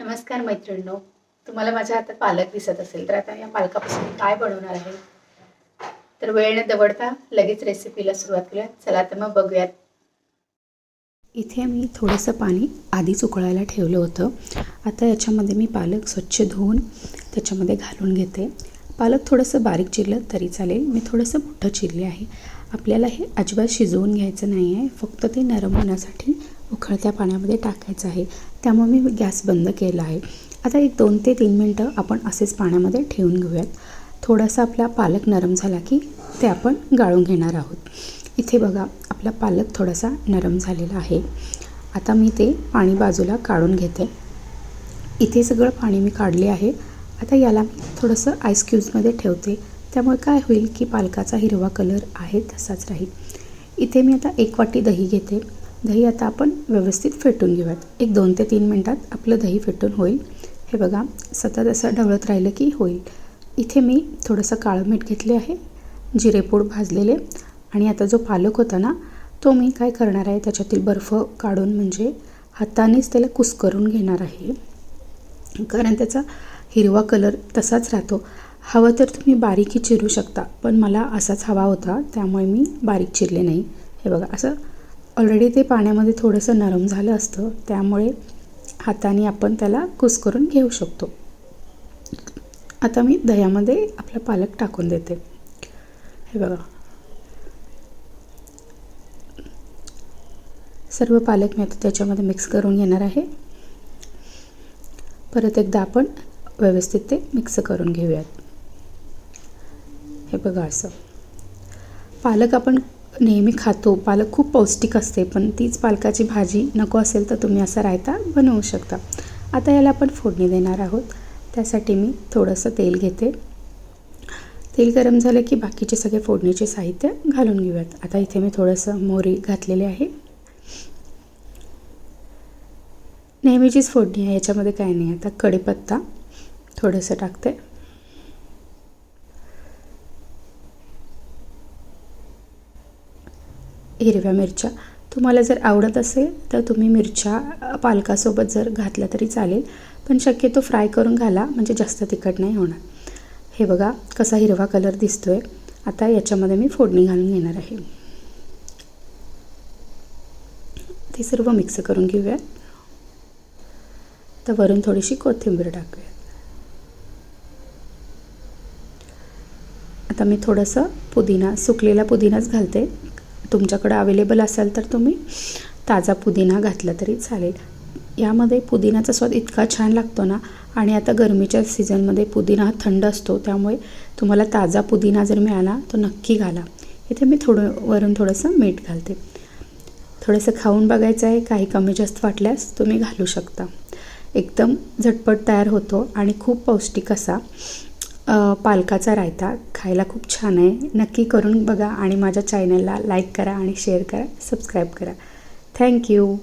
नमस्कार मैत्रिणींनो. तुम्हाला माझ्या हातात पालक दिसत असेल तर आता या पालकापासून काय बनवणार आहे? तर वेळ न दवडता लगेच रेसिपीला सुरुवात करूया चला तर मग बघूयात. इथे मी थोडंसं पाणी आधीच उकळायला ठेवलं होतं. आता याच्यामध्ये मी पालक स्वच्छ धुवून त्याच्यामध्ये घालून घेते. पालक थोडंसं बारीक चिरलं तरी चालेल. मी थोडंसं मोठं चिरले आहे. आपल्याला हे अजिबात शिजवून घ्यायचं नाही आहे फक्त ते नरम होण्यासाठी उकळत्या पाण्यामध्ये टाकायचं आहे. त्यामुळे मी गॅस बंद केला आहे. आता एक दोन ते तीन मिनटं आपण असेच पाण्यामध्ये ठेवून घेऊयात. थोडासा आपला पालक नरम झाला की ते आपण गाळून घेणार आहोत. इथे बघा आपला पालक थोडासा नरम झालेला आहे. आता मी ते पाणी बाजूला काढून घेते. इथे सगळं पाणी मी काढले आहे. आता याला मी थोडंसं आईस क्यूब्समध्ये ठेवते. त्यामुळे काय होईल की पालकाचा हिरवा कलर आहे तसाच राहील. इथे मी आता एक वाटी दही घेते. दही आता आपण व्यवस्थित फेटून घेऊयात. एक दोन ते तीन मिनटात आपलं दही फेटून होईल. हे बघा सतत असं ढवळत राहिलं की होईल. इथे मी थोडंसं काळं मीठ घेतले आहे जिरेपूड भाजलेले. आणि आता जो पालक होता ना तो मी काय करणार आहे त्याच्यातील बर्फ काढून म्हणजे हातानेच त्याला कुस्करून घेणार आहे. कारण त्याचा हिरवा कलर तसाच राहतो. हवं तर तुम्ही बारीकही चिरू शकता पण मला असाच हवा होता त्यामुळे मी बारीक चिरले नाही. हे बघा असं ऑलरेडी ते पाण्यामध्ये थोडंसं नरम झालं असतं त्यामुळे हाताने आपण त्याला कुस्करून घेऊ शकतो. आता मी दह्यामध्ये आपला पालक टाकून देते. हे बघा. सर्व पालक मी आता त्याच्यामध्ये मिक्स करून घेणार आहे. परत एकदा आपण व्यवस्थित ते मिक्स करून घेऊयात. हे बघा असं. पालक आपण नेहमी खातो. पालक खूप पौष्टिक असते पण तीच पालकाची भाजी नको असेल तर तुम्ही असा रायता बनवू शकता. आता याला आपण फोडणी देणार आहोत. त्यासाठी मी थोडंसं तेल घेते. तेल गरम झालं की बाकीचे सगळे फोडणीचे साहित्य घालून घेऊयात. आता इथे मी थोडंसं मोहरी घातलेली आहे. नेहमीचीच फोडणी आहे याच्यामध्ये काय नाही. आता कढीपत्ता थोडंसं टाकते. हिरव्या मिरच्या. तुम्हाला जर आवडत असेल तर तुम्ही मिरच्या पालकासोबत जर घातल्या तरी चालेल. पण शक्यतो फ्राय करून घाला म्हणजे जास्त तिखट नाही होणार. हे बघा कसा हिरवा कलर दिसतोय. आता याच्यामध्ये मी फोडणी घालून घेणार आहे. ते सर्व मिक्स करून घेऊयात तर वरून थोडीशी कोथिंबीर टाकूयात आता मी थोडंसं पुदिना सुकलेला पुदिनाच घालते. तुमच्याकडं अवेलेबल असेल तर तुम्ही ताजा पुदिना घातला तरी चालेल. यामध्ये पुदिनाचा स्वाद इतका छान लागतो ना आणि आता गरमीच्या सीझनमध्ये पुदिना हा थंड असतो त्यामुळे तुम्हाला ताजा पुदिना जर मिळाला तो नक्की घाला. इथे मी थोडं वरून थोडंसं मीठ घालते. थोडंसं खाऊन बघायचं आहे काही कमी जास्त वाटल्यास तुम्ही घालू शकता. एकदम झटपट तयार होतो आणि खूप पौष्टिक असा. पालकाचा रायता खायला खूप छान आहे. नक्की करून बघा आणि माझ्या चॅनलला लाईक करा आणि शेअर करा सबस्क्राईब करा. थँक्यू